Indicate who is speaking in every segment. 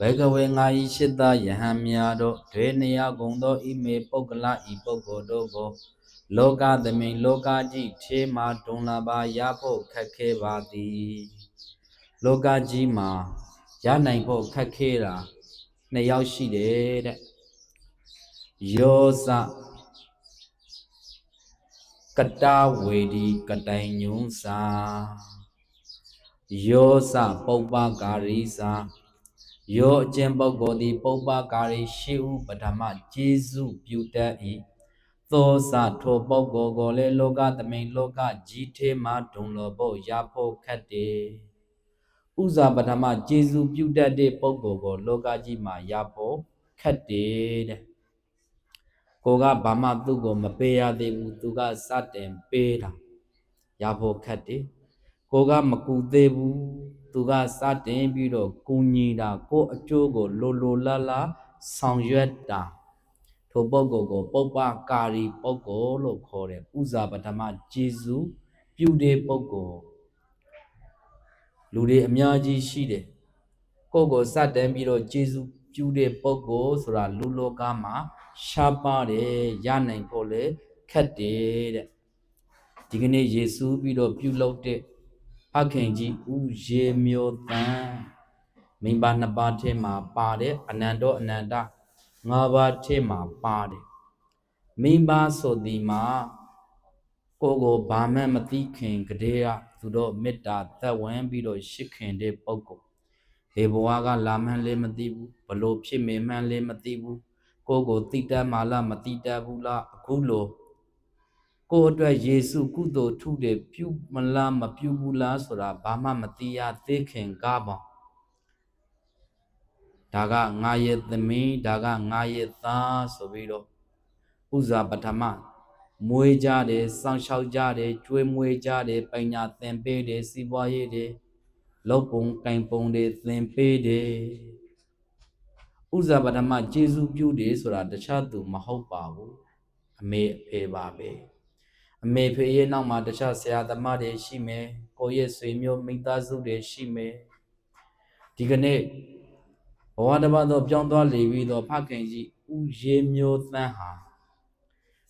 Speaker 1: ဘေကဝေငါဤရှိတယဟံမြာတို့ဒွေနေယကုံသောဣမေပုဂ္ဂလဤပုဂ္ဂိုလ်တို့ကို လောကသမိန်လောကကြီးထေမာတွန်လာပါရဖို့ခက်ခဲပါသည်လောကကြီးမှာရနိုင်ဖို့ခက်ခဲတာနှစ်ယောက်ရှိတယ်တဲ့ယောဇကတဝေဒီကတိုင်ညုံစာယောဇပုပ္ပကာရိစာ ယောအကျင့်ပုဂ္ဂိုလ်သည်ပုပ္ပကာရိရှိဥပထမကျေစုပြုတတ်၏သောစထိုပုဂ္ဂိုလ်ကိုလည်းလောကသမိန်လောကကြီးထေမှဒုံလောဖို့ရဖို့ခတ်တယ်ဥဇာပထမကျေစုပြုတတ်တဲ့ပုဂ္ဂိုလ်ကိုလောကကြီးမှာရဖို့ခတ်တယ်တဲ့ကိုကဘာမှသူ့ကိုမပေးရသေးဘူးသူကစတင်ပေးတာရဖို့ခတ်တယ် ကိုကမကူသေးဘူးသူကစတင်ပြီးတော့ကူညီတာကိုအကျိုးကိုလိုလိုလားလားဆောင်ရွက်တာထိုပုဂ္ဂိုလ်ကိုပုပ္ပကာရီပုဂ္ဂိုလ်လို့ခေါ်တယ်ဥဇာပထမကျေစုပြုတဲ့ပုဂ္ဂိုလ်လူတွေအများကြီးရှိတယ်ကိုယ့်ကိုစတင်ပြီးတော့ကျေစုပြုတဲ့ပုဂ္ဂိုလ်ဆိုတာလူလောကမှာရှားပါတယ်ရနိုင်ဖို့လေခက်တယ်တဲ့ဒီကနေ့ယေရှုပြီးတော့ပြုလုပ်တဲ့ ဖခင်ကြီးဦးရေမျိုးတန်မိဘနှစ်ပါးထဲမှာပါတယ်အနန္တောအနန္တငါးပါးထဲမှာပါတယ်မိဘဆိုဒီမှာကိုကိုဘာမှမသိခင်ကတည်းကသူတို့မေတ္တာသက်ဝင်ပြီးတော့ရှစ်ခင်တဲ့ပုဂ္ဂိုလ်ဒီဘဝကလာမှန်းလေးမသိဘူးဘလို့ဖြစ်မေမှန်းလေးမသိဘူးကိုကိုတိတတ်မှလားမတိတတ်ဘူးလားအခုလို့ ကိုအတွက်ယေရှုကုသိုလ်ထုတယ်ပြုမလားမပြုဘူးလားဆိုတာဘာမှမသိရသေးခင်ကပေါ့ဒါကငါရဲ့သမီးဒါကငါရဲ့သားဆိုပြီးတော့ဥဇာပထမမွေးကြတယ်စောင့်ရှောက်ကြတယ်ကျွေးမွေးကြတယ်ပညာသင်ပေးတယ်စီးပွားရေးတွေလောက်ပုံကင်ပုံတွေသင်ပေးတယ်ဥဇာပထမကျေစုပြုတယ်ဆိုတာတခြားသူမဟုတ်ပါဘူးအမေအဖေပါပဲ အမေဖေရဲ့နောက်မှာတခြားဆရာသမားတွေရှိမယ်ကိုယ့်ရဲ့ဆွေမျိုးမိသားစုတွေရှိမယ်ဒီကနေ့ဘဝတစ်ပါးသောပြောင်းသွားလေပြီးတော့ဖခင်ကြီးဥရေမျိုးသန်းဟာ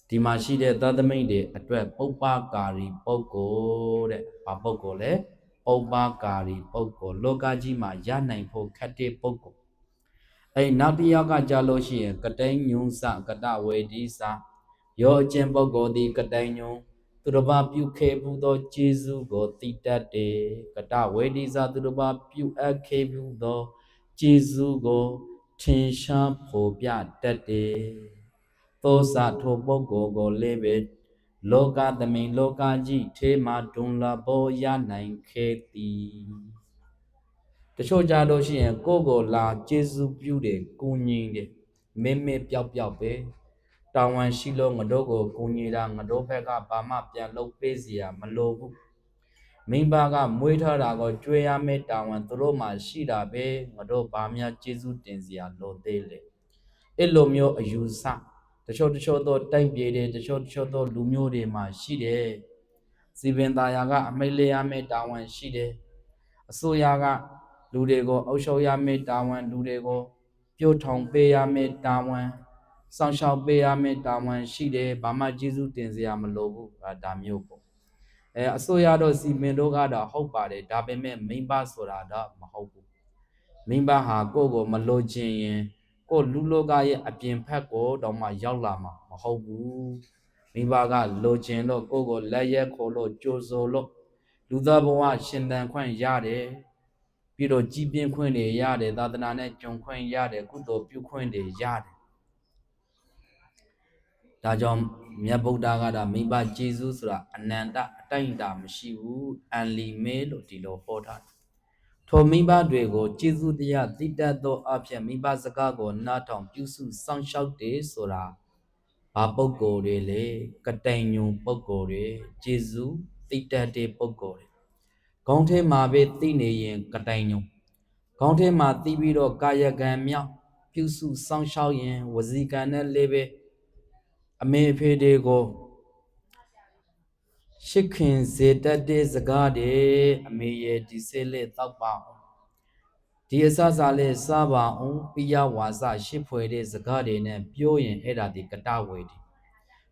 Speaker 1: ဒီမှာရှိတဲ့သတ္တမိတ်တွေအတွက်ပုပ္ပကာရီပုဂ္ဂိုလ်တဲ့ဘာပုဂ္ဂိုလ်လဲပုပ္ပကာရီပုဂ္ဂိုလ်လောကကြီးမှာရနိုင်ဖို့ခက်တဲ့ပုဂ္ဂိုလ်အဲ့နောက်တစ်ယောက်ကကြလို့ရှိရင်ကတိန်ညုံစကတဝေဒီစ ယောအကျင့်ပုဂ္ဂိုလ်သည်ကတိုင်ညုံသူတစ်ပါးပြုခဲ့ဘူးသောကျေးဇူးကိုတည်တတ်တယ်ကတဝေဒီစာသူတစ်ပါးပြုအပ်ခဲ့ဘူးသောကျေးဇူးကိုထင်ရှားဖော်ပြတတ်တယ်သောစာထိုပုဂ္ဂိုလ်ကိုလည်းပဲလောကသမိန်လောကကြီးထေမာဒွန်လာဘောရနိုင်ခဲ့သည်တချို့ကြလို့ရှိရင်ကိုယ့်ကိုလာကျေးဇူးပြုတယ်ကိုညီတယ်မင်းမပျောက်ပျောက်ပဲ တာဝန်ရှိလို့ငါတို့ကိုကူညီတာငါတို့ဘက်ကဘာမှပြန်လုပ်ပေးစီရမလိုဘူးမိဘကမွေးထားတာကိုကြွေးရမယ့်တာဝန်သူတို့မှရှိတာပဲငါတို့ဘာများကျေးဇူးတင်စရာလိုသေးလဲအဲ့လိုမျိုးအယူဆတချို့တချို့သောတိုက်ပြေတွေတချို့တချို့သောလူမျိုးတွေမှာရှိတယ်စီပင်သားယာကအမိတ်လေးရမယ့်တာဝန်ရှိတယ်အစိုးရကလူတွေကိုအုပ်ချုပ်ရမယ့်တာဝန်လူတွေကိုပြုတ်ထောင်ပေးရမယ့်တာဝန် စောင့်ရှောက်ပေးရမယ့်တာဝန်ရှိတယ်ဘာမှကျေးဇူးတင်စရာမလိုဘူးဒါမျိုးပေါ့အဲအစိုးရတို့စီမင်တို့ကတော့ဟုတ်ပါတယ်ဒါပေမဲ့မိဘဆိုတာတော့မဟုတ်ဘူးမိဘဟာကိုယ့်ကိုမလိုချင်ရင်ကိုလူလောကရဲ့အပြင်ဖက်ကိုတော့မှရောက်လာမှာမဟုတ်ဘူးမိဘကလိုချင်လို့ကိုယ့်ကိုလက်ရက်ခိုးလို့ကြိုးစိုးလို့လူသားဘဝရှင်သန်ခွင့်ရတယ်ပြီးတော့ကြီးပြင်းခွင့်တွေရတယ်သာသနာနဲ့ကြုံခွင့်ရတယ်ကုသိုလ်ပြုခွင့်တွေရတယ် ဒါကြောင့်မြတ်ဗုဒ္ဓကတော့မိဘကျေးဇူးဆိုတာအနန္တအတိုင်းအတာမရှိဘူးအန်လီမေလို့ဒီလိုဟောထားတယ်ထိုမိဘတွေကိုကျေးဇူးတရားတိတတ်သောအဖြစ်မိဘစကားကိုနားထောင်ပြုစုစောင့်ရှောက်တယ်ဆိုတာဘာပုဂ္ဂိုလ်တွေလေကတိုင်ညုံပုဂ္ဂိုလ်တွေကျေးဇူးတိတတ်တဲ့ပုဂ္ဂိုလ်တွေခေါင်းထဲမှာပဲသိနေရင်ကတိုင်ညုံခေါင်းထဲမှာသိပြီးတော့ကာယကံမြောက်ပြုစုစောင့်ရှောက်ရင်ဝစီကံနဲ့လေးပဲ အမေအဖေတွေကိုရှစ်ခင်စေတတ်တဲ့စကားတွေအမေရဲ့ဒီစေလက်တောက်ပါအောင်ဒီအစစာလေးစားပါအောင်ပိယဝါစရှစ်ဖွယ်တဲ့စကားတွေနဲ့ပြောရင်အဲ့ဒါဒီကတဝေဒီ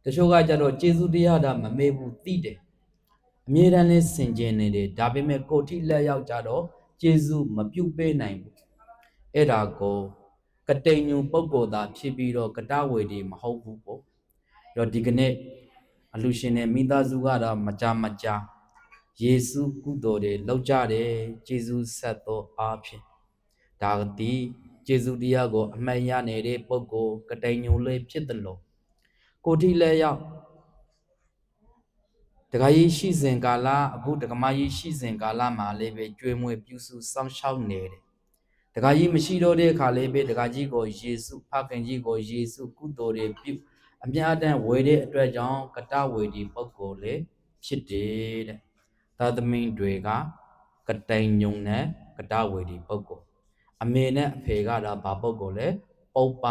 Speaker 1: တချို့ကကြတော့ကျေစုတရားတာမမေ့ဘူးသိတယ်အမြဲတမ်းလေးစင်ကြင်နေတယ်ဒါပေမဲ့ကိုထိလက်ရောက်ကြတော့ကျေစုမပြုတ်ပေးနိုင်ဘူးအဲ့ဒါကိုကတိန်ညုံပုဂ္ဂိုလ်သားဖြစ်ပြီးတော့ကတဝေဒီမဟုတ်ဘူးပေါ့ အဲ့တော့ဒီကနေ့အလူရှင်နဲ့မိသားစုကတော့မကြမကြယေစုကုသိုလ်တွေလောက်ကြတယ်ကျေစုဆက်သောအားဖြင့်ဒါသည်ကျေစုတရားကိုအမှတ်ရနေတဲ့ပုဂ္ဂိုလ်ကတိန်ညုံလေးဖြစ်တယ်လို့ကိုတိလည်းရောက်တခါကြီးရှိစဉ်ကာလအခုတက္ကမကြီးရှိစဉ်ကာလမှာလည်းပဲကျွေးမွေးပြုစုစောင့်ရှောက်နေတယ်တခါကြီးမရှိတော့တဲ့အခါလေးပဲတခါကြီးကိုယေစုဖခင်ကြီးကိုယေစုကုသိုလ်တွေပြု အမြတ်တမ်းဝေတဲ့အတွက်ကြောင့်ကတဝေဒီပုဂ္ဂိုလ်လေးဖြစ်တယ်တဲ့သာသမီတွေကကတိန်ညုံနဲ့ကတဝေဒီပုဂ္ဂိုလ်အမေနဲ့အဖေကတော့ဘာပုဂ္ဂိုလ်လဲပုပ္ပ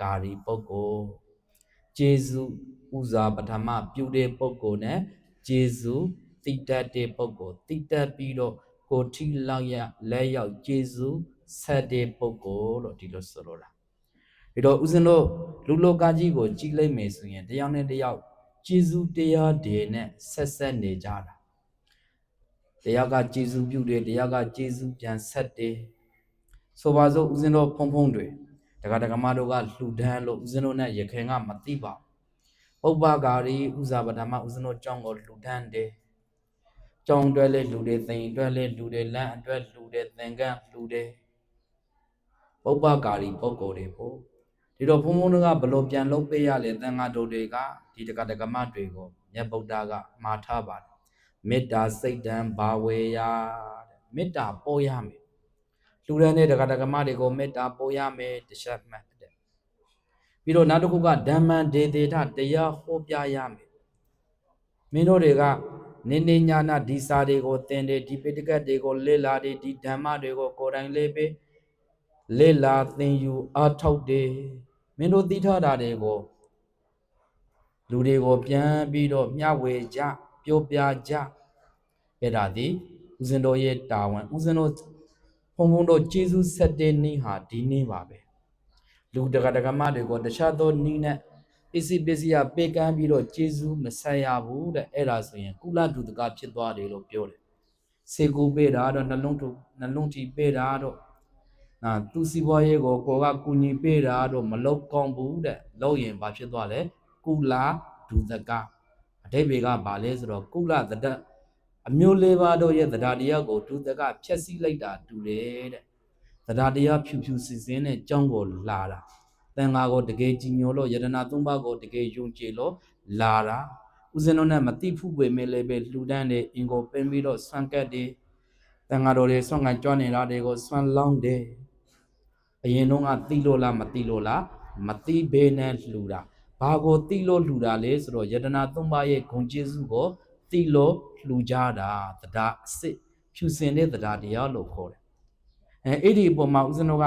Speaker 1: ကာရီပုဂ္ဂိုလ်ဂျေဇုဥဇာပထမပြုတဲ့ပုဂ္ဂိုလ်နဲ့ဂျေဇုတိတတ်တဲ့ပုဂ္ဂိုလ်တိတတ်ပြီးတော့ကိုထိလောက်ရလက်ရောက်ဂျေဇုဆက်တဲ့ပုဂ္ဂိုလ်လို့ဒီလိုဆိုလိုတာ ဒီတော့ဦးဇင်းတို့လူလောကကြီးကိုကြည်လိုက်မယ်ဆိုရင်တယောက်နဲ့တယောက်ဂျေဇုတရားတွေနဲ့ဆက်ဆက်နေကြတာတယောက်ကဂျေဇုပြုတယ်တယောက်ကဂျေဇုပြန်ဆက်တယ်ဆိုပါစို့ဦးဇင်းတို့ဖုံဖုံတွေတက္ကတက္ကမတို့ကလှူဒန်းလို့ဦးဇင်းတို့နဲ့ရခင်ကမသိပါဘူးပုပ္ပကာရီဥဇာပဒမဦးဇင်းတို့ကြောင်းကိုလှူဒန်းတယ်ကြောင်းအတွက်လည်းလှူတယ်သင်အတွက်လည်းလှူတယ်လမ်းအတွက်လှူတယ်သင်္ကန်းလှူတယ်ပုပ္ပကာရီပုဂ္ဂိုလ်တွေပေါ့ ဒီတော့ဘုံဘုံတို့ကဘလို့ပြန်လုပ်ပေးရလဲသံဃာတို့တွေကဒီတက္ကတက္ကမတွေကိုမြတ်ဗုဒ္ဓကမှာထားပါတယ်မေတ္တာစိတ်တံဘာဝေယတဲ့မေတ္တာပေါ်ရမယ်လူရန်တဲ့တက္ကတက္ကမတွေကိုမေတ္တာပို့ရမယ်တစ်ချက်မှတ်တဲ့ပြီးတော့နောက်တစ်ခုကဓမ္မံဒေသေထတရားဟောပြရမယ်မင်းတို့တွေကနေနေညာနာဒီစာတွေကိုသင်တယ်ဒီပိဋကတ်တွေကိုလေ့လာတယ်ဒီဓမ္မတွေကိုကိုယ်တိုင်လေးပဲ လေ့လာသင်ယူအားထုတ်တယ်မင်းတို့သိထားတာတွေကိုလူတွေကိုပြန်ပြီးတော့မျှဝေကြပြောပြကြအဲ့ဒါဒီဦးဇင်းတို့ရဲ့တာဝန်ဦးဇင်းတို့ဘုံဘုံတို့ကျေးဇူးဆက်တဲ့နေ့ဟာဒီနေ့ပါပဲလူတကတကမတွေကိုတခြားသောနေ့နဲ့ပစ္စည်းပစ္စည်းကပေးကမ်းပြီးတော့ကျေးဇူးမဆက်ရဘူးတဲ့အဲ့ဒါဆိုရင်ကုလဒုတကဖြစ်သွားတယ်လို့ပြောတယ်စေကူပေးတာတော့နှလုံးထူနှလုံးထီပေးတာတော့ နာသူစီပွားရေးကိုကိုကကူညီပေးတာတော့မလောက်ကောင်းဘူးတဲ့လို့ရင်ဘာဖြစ်သွားလဲကုလဒုတကအတိဘေကဘာလဲဆိုတော့ကုလတတအမျိုးလေးပါးတို့ရဲ့တရားတရားကိုဒုတကဖြည့်ဆည်းလိုက်တာတူတယ်တဲ့တရားတရားဖြူဖြူစင်စင်နဲ့ကြောင်းကိုလာတာတန်ဃာကိုတကယ်ကြည်ညိုလို့ယတနာသုံးပါးကိုတကယ်ယုံကြည်လို့လာတာဦးဇင်းတို့နဲ့မတိဖူးပေမဲ့လည်းပဲလှူဒန်းတယ်အင်ကိုပင်းပြီးတော့ဆွမ်းကတ်တယ်တန်ဃာတော်တွေဆွမ်းကန်ကြွနေတာတွေကိုဆွမ်းလောင်းတယ် အရင်တော့ကတိလို့လားမတိလို့လားမတိဘဲနဲ့လှူတာဘာကိုတိလို့လှူတာလဲဆိုတော့ယတနာသုံးပါးရဲ့ဂုဏ်ကျေးဇူးကိုတိလို့လှူကြတာတရားအစစ်ဖြူစင်တဲ့တရားတရားလို့ခေါ်တယ်အဲအဲ့ဒီအပေါ်မှာဦးဇင်းတို့က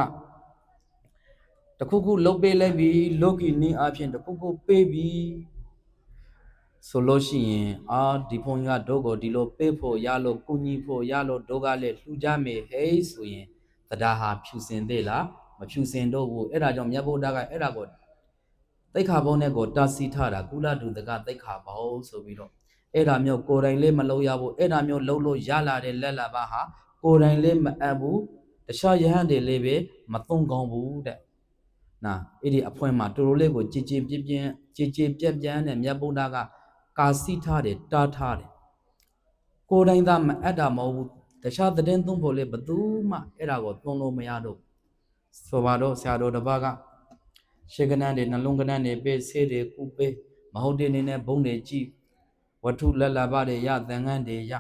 Speaker 1: တခုခုလုတ်ပေးလိုက်ပြီလောကီနည်းအပြင်တခုခုပေးပြီဆိုလို့ရှိရင်အာဒီဖုန်းကဒုတ်ကိုဒီလိုပေးဖို့ရလို့ကုညီဖို့ရလို့ဒုတ်ကလည်းလှူကြမယ်ဟဲ့ဆိုရင်တရားဟာဖြူစင်သေးလား မဖြူစင်တော့ဘူးအဲ့ဒါကြောင့်မြတ်ဗုဒ္ဓကအဲ့ဒါကိုတိတ်ခါဘုံနဲ့ကိုတာစီထတာကုလဒုတကတိတ်ခါဘုံဆိုပြီးတော့အဲ့ဒါမျိုးကိုယ်တိုင်လေးမလုပ်ရဘူးအဲ့ဒါမျိုးလုပ်လို့ရလာတဲ့လက်လာပါဟာကိုယ်တိုင်လေးမအပ်ဘူးတခြားယဟန်တွေလေးပဲမသုံးကောင်းဘူးတဲ့နာအဲ့ဒီအဖွင့်မှာတူတူလေးကိုကြည်ကြည်ပြင်းပြင်းကြည်ကြည်ပြက်ပြန်းနဲ့မြတ်ဗုဒ္ဓကကာစီထားတယ်တားထားတယ်ကိုယ်တိုင်သာမအပ်တာမဟုတ်ဘူးတခြားသတင်းသုံးဖို့လေးဘသူမှအဲ့ဒါကိုသုံးလို့မရတော့ ဆိုပါတော့ဆရာတော်တစ်ပါးကရှေကနန်းတွေနှလုံးကနန်းတွေပေးဆေးတွေကုပေးမဟုတ်တဲ့နေနဲ့ဘုံတွေကြည့်ဝတ္ထုလက်လာပါတွေရသံဃန်းတွေရ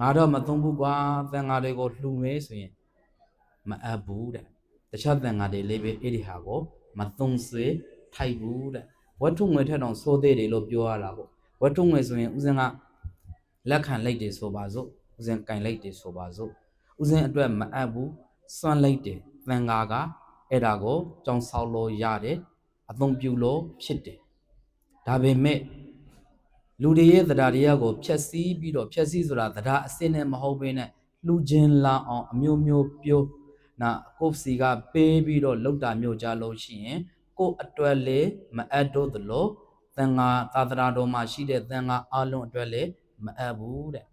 Speaker 1: ငါတော့မသုံးဘူးကွာသံဃာတွေကိုလှူမဲဆိုရင်မအပ်ဘူးတဲ့တခြားသံဃာတွေလေးပဲအဲ့ဒီဟာကိုမသုံးစေထိုက်ဘူးတဲ့ဝတ္ထုငွေထက်တော့စိုးသေးတယ်လို့ပြောရတာပေါ့ဝတ္ထုငွေဆိုရင်ဥစဉ်ကလက်ခံလိုက်တယ်ဆိုပါစို့ဥစဉ်ကင်လိုက်တယ်ဆိုပါစို့ဥစဉ်အတွက်မအပ်ဘူးစွန့်လိုက်တယ် သံဃာကအဲ့ဒါကိုကြောင်းဆောက်လို့ရတယ်အသုံးပြုလို့ဖြစ်တယ်ဒါပေမဲ့လူတွေရဲ့တရားတရားကိုဖြက်စီးပြီးတော့ဖြက်စီးဆိုတာတရားအစစ်နဲ့မဟုတ်ဘဲနဲ့လှူခြင်းလာအောင်အမျိုးမျိုးပြောနာကိုယ်စီကပေးပြီးတော့လောက်တာမျိုးကြလို့ရှိရင်ကိုယ်အတွက်လေးမအပ်တော့သလိုသံဃာသာသနာတော်မှာရှိတဲ့သံဃာအလုံးအတွက်လေးမအပ်ဘူးတဲ့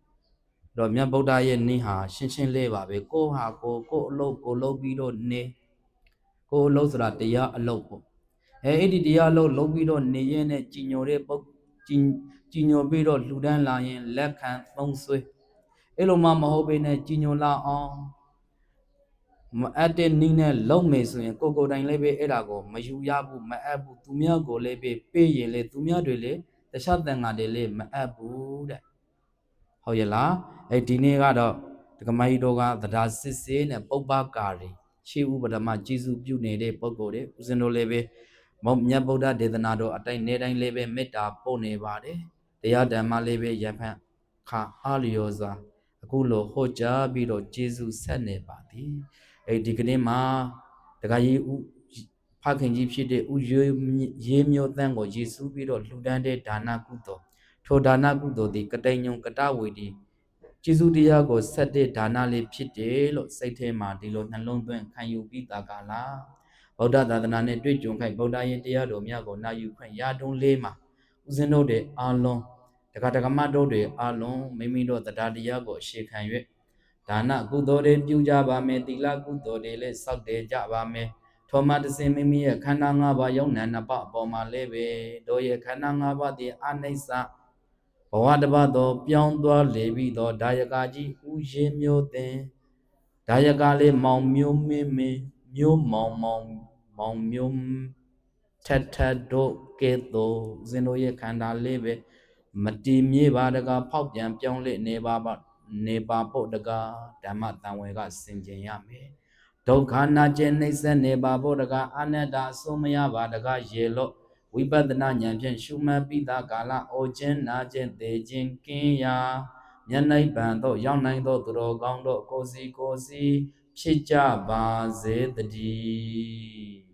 Speaker 1: တော့မြတ်ဗုဒ္ဓရဲ့နိဟာရှင်းရှင်းလေးပါပဲကိုယ်ဟာကိုယ်ကိုယ်အလုပ်ကိုလုပ်ပြီးတော့နေကိုယ်အလုပ်ဆိုတာတရားအလုပ်ပေါ့အဲအဲ့ဒီတရားအလုပ်လုပ်ပြီးတော့နေရင်နဲ့ကြည်ညိုတဲ့ပုတ်ကြည်ကြည်ညိုပြီးတော့လှူဒန်းလာရင်လက်ခံသုံးဆွဲအဲ့လိုမှမဟုတ်ဘဲနဲ့ကြည်ညိုလာအောင်မအပ်တဲ့နည်းနဲ့လုံမယ်ဆိုရင်ကိုယ်ကိုယ်တိုင်လည်းပဲအဲ့ဒါကိုမယူရဘူးမအပ်ဘူးသူများကိုလည်းပဲပေးရင်လေသူများတွေလေတခြားတန်ဃာတွေလေမအပ်ဘူးတဲ့ ဟုတ်ရဲ့လားအဲ့ဒီနေ့ကတော့ဒကမကြီးတို့ကသဒ္ဒါစစ်စေးနဲ့ပုပ္ပကာရီခြေဥပဒမကျေစုပြုနေတဲ့ပုဂ္ဂိုလ်တွေဦးဇင်းတို့လည်းပဲမောမြတ်ဗုဒ္ဓဒေသနာတော်အတိုင်းနေတိုင်းလည်းပဲမေတ္တာပို့နေပါတယ်တရားဓမ္မလည်းပဲရဖန်ခါအားလျော်စွာအခုလိုဟောကြားပြီးတော့ကျေစုဆက်နေပါသည်အဲဒီကနေ့မှာဒကာကြီးဦးဖခင်ကြီးဖြစ်တဲ့ဦးရေးရေးမျိုးတန်းကိုယေရှုပြီးတော့လှူဒန်းတဲ့ဒါနကုသိုလ် ထိုဒါနကုသိုလ်သည်ကတိန်ညုံကတဝေဒီကျေးဇူးတရားကိုဆက်တဲ့ဒါနလေးဖြစ်တယ်လို့စိတ်ထဲမှာဒီလိုနှလုံးသွင်းခံယူပြီးတာကလားဗုဒ္ဓသာသနာနဲ့တွေ့ကြုံခိုက်ဗုဒ္ဓရဲ့တရားတော်များကိုနာယူခွင့်ရတုံးလေးမှာဦးဇင်းတို့တဲ့အာလုံးတက္ကတက္ကမတို့တွေအာလုံးမိမိတို့တရားတရားကိုအရှိခံ၍ဒါနကုသိုလ်တွေပြုကြပါမယ်သီလကုသိုလ်တွေလည်းစောင့်တည်ကြပါမယ်ထောမတစင်မိမိရဲ့ခန္ဓာ၅ပါးယုံနာနှစ်ပါးအပေါ်မှာလည်းပဲတို့ရဲ့ခန္ဓာ၅ပါးတည်းအနိစ္စ ဘဝတစ်ပါးသော ပြောင်းသွားလေပြီးသောဒါယကကြီးဥရင်မျိုးတင်ဒါယကလေးမောင်မျိုးမင်းမင်းမျိုးမောင်မောင်မောင်မျိုးထက်ထက်တို့ကဲ့သို့ဇင်တို့ရဲ့ခန္ဓာလေးပဲမတည်မြေပါတကားဖောက်ပြန်ပြောင်းလဲနေပါပါနေပါဖို့တကားဓမ္မတန်ဝေကစင်ကြင်ရမယ်ဒုက္ခနာကျင်နှိမ့်ဆက်နေပါဖို့တကားအနတ္တအဆုံးမရပါတကားရေလို့ ဝိပဿနာဉာဏ်ဖြင့်ရှုမှတ်ပြီးသားကာလအိုခြင်းနာခြင်းသေခြင်းကင်းရာမျက်နှိပ်ပံသို့ရောက်နိုင်သောသူတော်ကောင်းတို့ကိုယ်စီကိုယ်စီဖြစ်ကြပါစေတည်း